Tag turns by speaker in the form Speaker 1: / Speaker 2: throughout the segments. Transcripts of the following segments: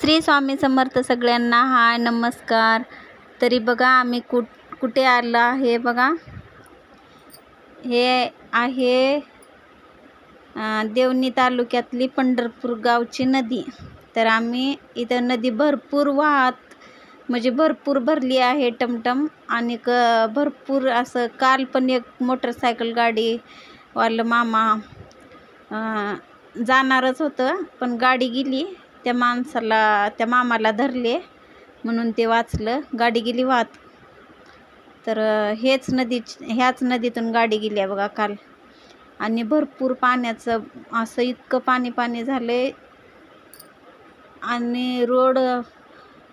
Speaker 1: श्री स्वामी समर्थ सगळ्यांना हाय नमस्कार. तरी बघा आम्ही कुठ कुठे आलो आहे बघा. हे आहे देवणी तालुक्यातली पंढरपूर गावची नदी. तर आम्ही इथं नदी भरपूर वाहत म्हणजे भरपूर भरली आहे टमटम. आणि क भरपूर असं काल पण एक मोटरसायकल गाडीवालं मामा जाणारच होतं. पण गाडी गेली. त्या माणसाला त्या मामाला धरले म्हणून ते वाचलं गाडी गेली वाहत तर हेच नदी ह्याच नदीतून गाडी गेली आहे बघा काल. आणि भरपूर पाण्याचं असं इतकं पाणी पाणी झाले आणि रोड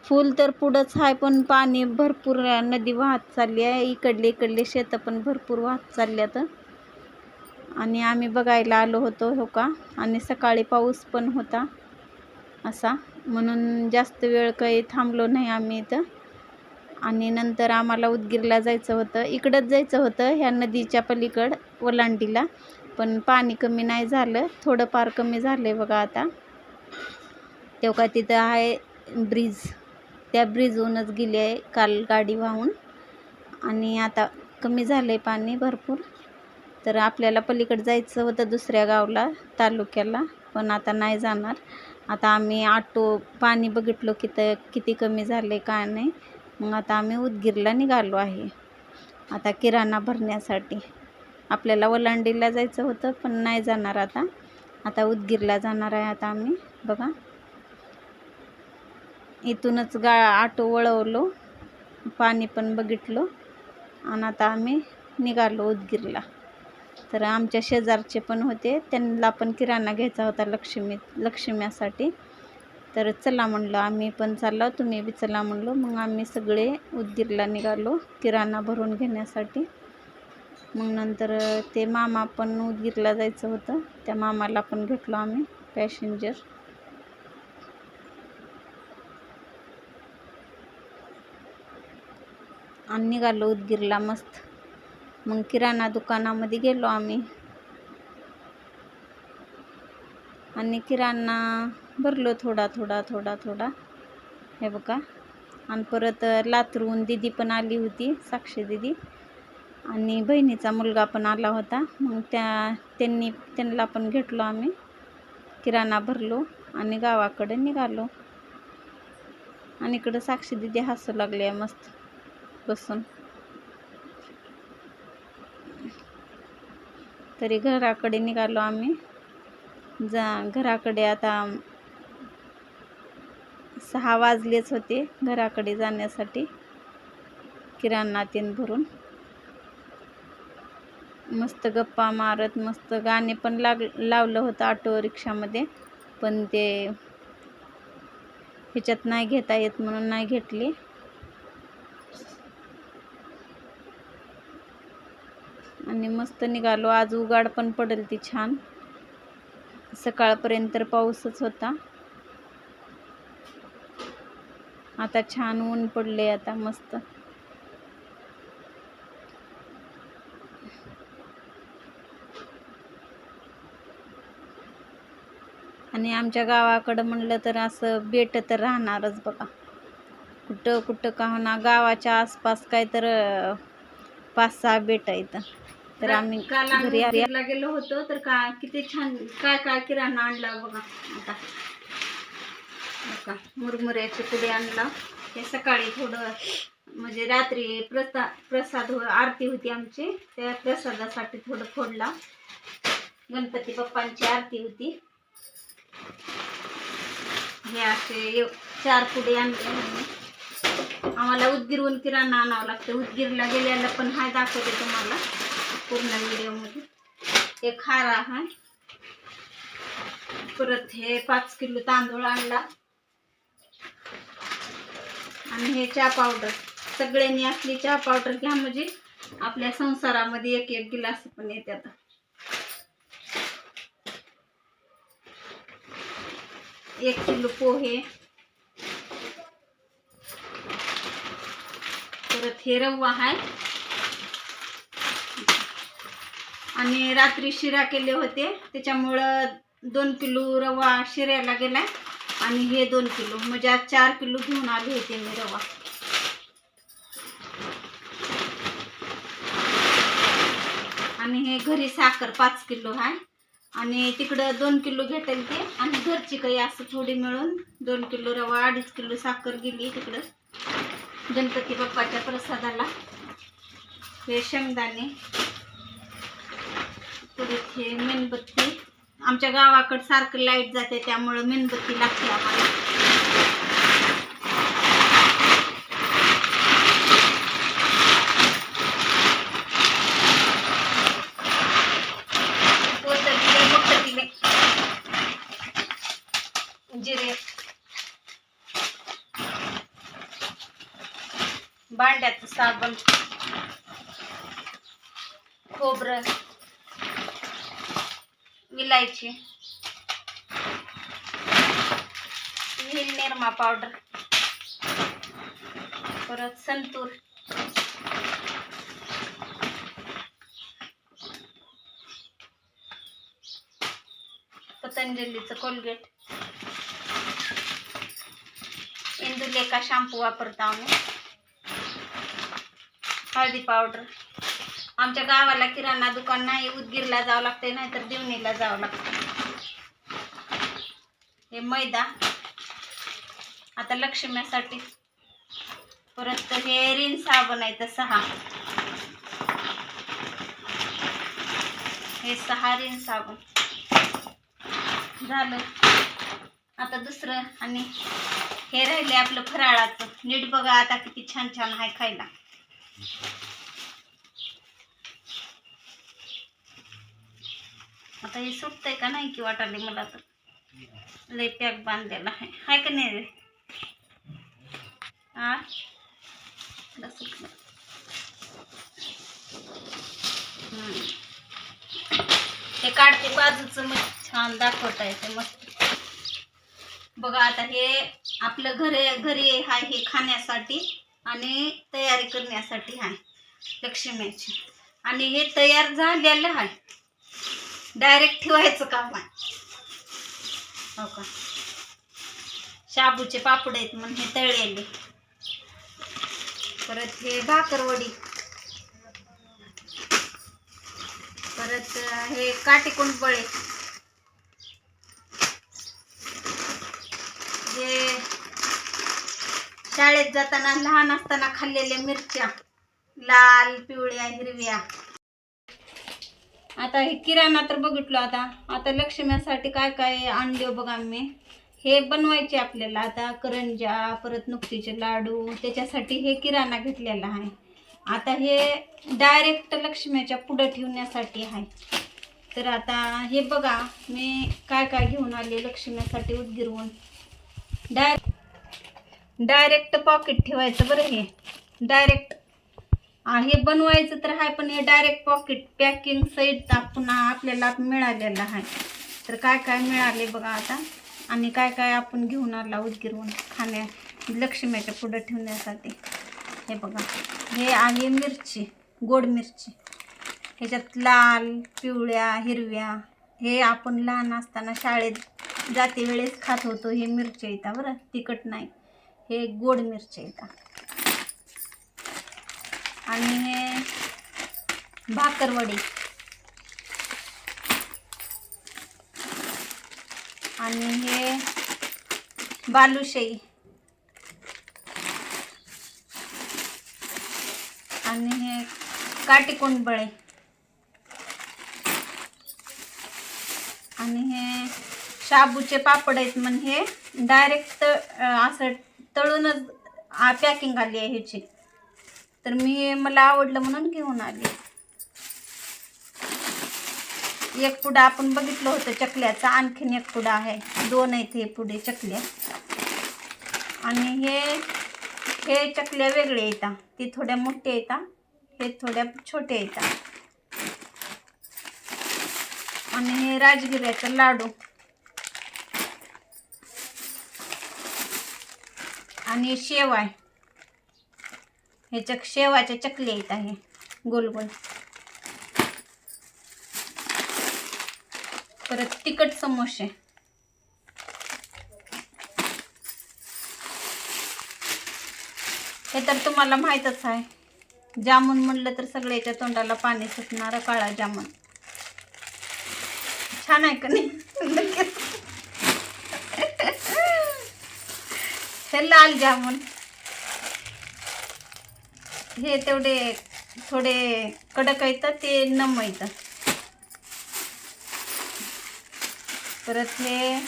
Speaker 1: फुल तर पुढंच आहे पण पाणी भरपूर नदी वाहत चालली आहे. इकडले इकडले शेतं पण भरपूर वाहत चालल्यात. आणि आम्ही बघायला आलो होतो हो का? आणि सकाळी पाऊस पण होता. असा. म्हणून जास्त वेळ काही थांबलो नाही आम्ही इथं. आणि नंतर आम्हाला उदगीरला जायचं होतं. इकडंच जायचं होतं ह्या नदीच्या पलीकड ओलांडीला पण पाणी कमी नाही झालं. थोडंफार कमी झालं आहे बघा आता. तेव्हा का तिथं आहे ब्रिज. त्या ब्रिजहूनच गेली आहे काल गाडी वाहून. आणि आता कमी झालं आहे पाणी भरपूर. तर आपल्याला पलीकडे जायचं होतं दुसऱ्या गावला तालुक्याला. पण आता नाही जाणार. आता आम्ही आटो पाणी बघितलो की तर किती कमी झाले काय नाही. मग आता आम्ही उदगीरला निघालो आहे. आता किराणा भरण्यासाठी. आपल्याला वलांडीला जायचं होतं पण नाही जाणार आता. आता उदगीरला जाणार आहे आता आम्ही. बघा. इथूनच गा आटो वळवलो. पाणी पण बघितलो. आणि आता आम्ही निघालो उदगीरला. तर आमच्या शेजारचे पण होते. त्यांना पण किराणा घ्यायचा होता लक्ष्मी लक्ष्म्यासाठी. तर चला म्हणलं आम्ही पण चाललो तुम्ही बी चला म्हणलो. मग आम्ही सगळे उदगीरला निघालो किराणा भरून घेण्यासाठी. मग नंतर ते मामा पण उदगीरला जायचं होतं. त्या मामाला पण घेतलो आम्ही पॅसेंजर. आणि निघालो उदगीरला मस्त. मग किराणा दुकानामध्ये गेलो आम्ही. आणि किराणा भरलो थोडा थोडा थोडा थोडा. हे बघा. आणि परत लातरून दिदी पण आली होती साक्षी दिदी. आणि बहिणीचा मुलगा पण आला होता. मग त्या त्यांनी त्यांना पण घेतलो आम्ही. किराणा भरलो आणि गावाकडे निघालो. आणि इकडं साक्षी दिदी हसू लागली आहे मस्त बसून. तरी घराकडे निघालो आम्ही. जा घराकडे आता सहा वाजलेच होते घराकडे जाण्यासाठी. किराणा तीन भरून. मस्त गप्पा मारत मस्त गाणे पण लाग लावलं होतं ऑटो रिक्षामध्ये. पण ते ह्याच्यात नाही घेता येत म्हणून नाही घेतली. आणि मस्त निघालो. आज उगाड पण पडेल ती छान. सकाळपर्यंत तर पाऊसच होता. आता छान ऊन पडले आता मस्त. आणि आमच्या गावाकडं म्हणलं तर असं बेट तर राहणारच बघा. कुठं कुठं का होणार गावाच्या आसपास काय तर पाच सहा बेट आहेत. तर आम्ही
Speaker 2: काल
Speaker 1: घरी
Speaker 2: गेलो होतो तर का किती छान काय काय किराणा आणला बघा. आता बघा मुरमुऱ्याचे पुढे आणला. हे सकाळी थोडं म्हणजे रात्री प्रसा प्रसाद हो- आरती होती आमची. त्या प्रसादासाठी थोडं फोडला. गणपती बाप्पांची आरती होती. हे असे चार पुढे आणले आम्ही. आम्हाला उदगीरहून किराणा आणावं लागतं. उदगीरला गेल्याला पण हाय दाखवते तुम्हाला. पूर्ण व्हिडिओमध्ये. एक खारा आहे परत हे पाच किलो तांदूळ आणला. आणि हे चहा पावडर. सगळ्यांनी असली चहा पावडर घ्या म्हणजे आपल्या संसारामध्ये एक एक गिलास पण येते आता. एक किलो पोहे. परत हे रवा आहे आणि रात्री शिरा केले होते. त्याच्यामुळं दोन किलो रवा शिऱ्याला गेलाय आणि हे दोन किलो. म्हणजे आज चार किलो घेऊन आले होते मी रवा. आणि हे घरी साखर पाच किलो आहे. आणि तिकडं दोन किलो भेटेल ते. आणि घरची काही असं थोडी मिळून दोन किलो रवा अडीच किलो साखर गेली तिकडं. गणपती बाप्पाच्या प्रसादाला. हे शेंगदाणे. परत हे मेणबत्ती. आमच्या गावाकडं सारखं लाइट जाते त्यामुळं मेणबत्ती लागते आम्हाला. जिरे भांड्याचं साबण खोबरं. इलायची हिल निरमा पावडर परत संतूर. पतंजलीचं कोलगेट. इंदुलेखा शॅम्पू वापरतो आम्ही. हळदी पावडर आमच्या गावाला किराणा दुकान नाही उदगीरला जावं लागते नाहीतर देवणीला जावं लागतं हे मैदा. आता लक्ष्म्यासाठी. परत हे रिन साबण आहे तर सहा. हे सहा रिन साबण. झालं. आता दुसरं आणि हे राहिले आपलं फराळाचं. नीट बघा आता किती छान छान आहे खायला. आता हे सुटतंय का नाही की वाटाले मला तर लय पॅक बांधलेला आहे. हाय का नाही रे? हा सुटलं. हे काढते बाजूचं मग. छान दाखवता येते मस्त. बघा आता हे आपलं घरे घरी आहे हे खाण्यासाठी आणि तयारी करण्यासाठी आहे लक्ष्मीची. आणि हे तयार झालेलं आहे डायरेक्ट ठेवायचं काम आहे. हो का? शाबूचे पापड आहेत म्हणून हे तळलेले. परत हे भाकरवडी. परत हे काटेकोण बळे हे शाळेत जाताना लहान असताना खाल्लेल्या मिरच्या. लाल पिवळ्या हिरव्या. आता हे किराणा तर बघितलो आता. आता लक्ष्म्यासाठी काय काय आणले बघा मी हे बनवायचे आपल्याला आता करंजा परत नुकतीचे लाडू त्याच्यासाठी हे किराणा घेतलेला आहे. आता हे डायरेक्ट लक्ष्म्याच्या पुढं ठेवण्यासाठी आहे. तर आता हे बघा मी काय काय घेऊन आले लक्ष्म्यासाठी उदगिरवून डायरेक्ट डायरेक्ट पॉकेट ठेवायचं बरं हे. डायरेक्ट हे बनवायचं तर आहे पण हे डायरेक्ट पॉकेट पॅकिंग सहित पुन्हा आपल्याला मिळालेलं आहे तर काय काय मिळाले बघा आता? आणि काय काय आपण घेऊन आला उदगिरवून खाण्या लक्ष्मीच्या पुढं ठेवण्यासाठी? हे बघा. हे आहे मिरची गोड मिरची. ह्याच्यात लाल पिवळ्या हिरव्या. हे आपण लहान असताना शाळेत जाते वेळेस खात होतो हे मिरच्या येतात बरं? तिखट नाही. हे गोड मिरच्या येतात आणि हे भाकरवडी आणि हे बालुशाही आणि हे काटीकोंडबळे आणि हे शाबूचे पापड आहेत म्हणजे हे. डायरेक्ट असं तळूनच पॅकिंग आली आहे ह्याची. तर मी मला आवडलं म्हणून घेऊन आली. एक पुडा आपण बघितलं होतं चकल्याचा आणखीन एक पुडा आहे. दोन आहेत हे पुढे चकल्या. आणि हे हे चकल्या वेगळे येतात ते थोड्या मोठ्या येतात हे थोड्या छोट्या येतात आणि हे राजगिऱ्याचं लाडू. आणि शेव आहे. हे चक शेवाच्या चकले येत आहे. गोल गोल. परत तिखट समोसे.
Speaker 1: हे तर तुम्हाला माहीतच आहे. जामून म्हणलं तर सगळ्याच्या तोंडाला पाणी सुटणार काळा जामून. छान आहे का नाही? हे लाल जामून. हे तेवढे थोडे कडक येतं ते नम येतं परत हे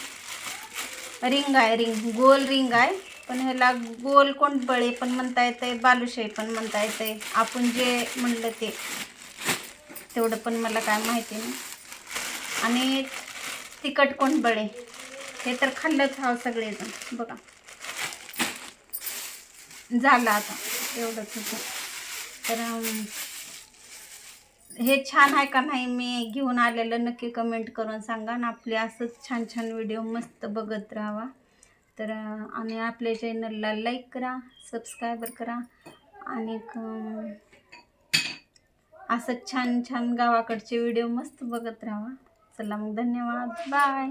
Speaker 1: रिंग आहे रिंग गोल रिंग आहे. पण ह्याला गोल कोंडबळे पण म्हणता येते बालुशाही पण म्हणता येते आपण जे म्हणलं ते. तेवढं पण मला काय माहिती नाही. आणि तिखट कोंडबळे हे तर खाल्लंच हवं सगळेजण. बघा. झालं आता. एवढंच होतं. तर हे छान आहे का नाही मी घेऊन आलेलं. नक्की कमेंट करून सांगा आणि आपले असंच छान छान व्हिडिओ मस्त बघत राहावा. तर आणि आपल्या चॅनलला लाईक करा सबस्क्रायबर करा आणि असंच छान छान गावाकडचे व्हिडिओ मस्त बघत राहावा. चला मग धन्यवाद. बाय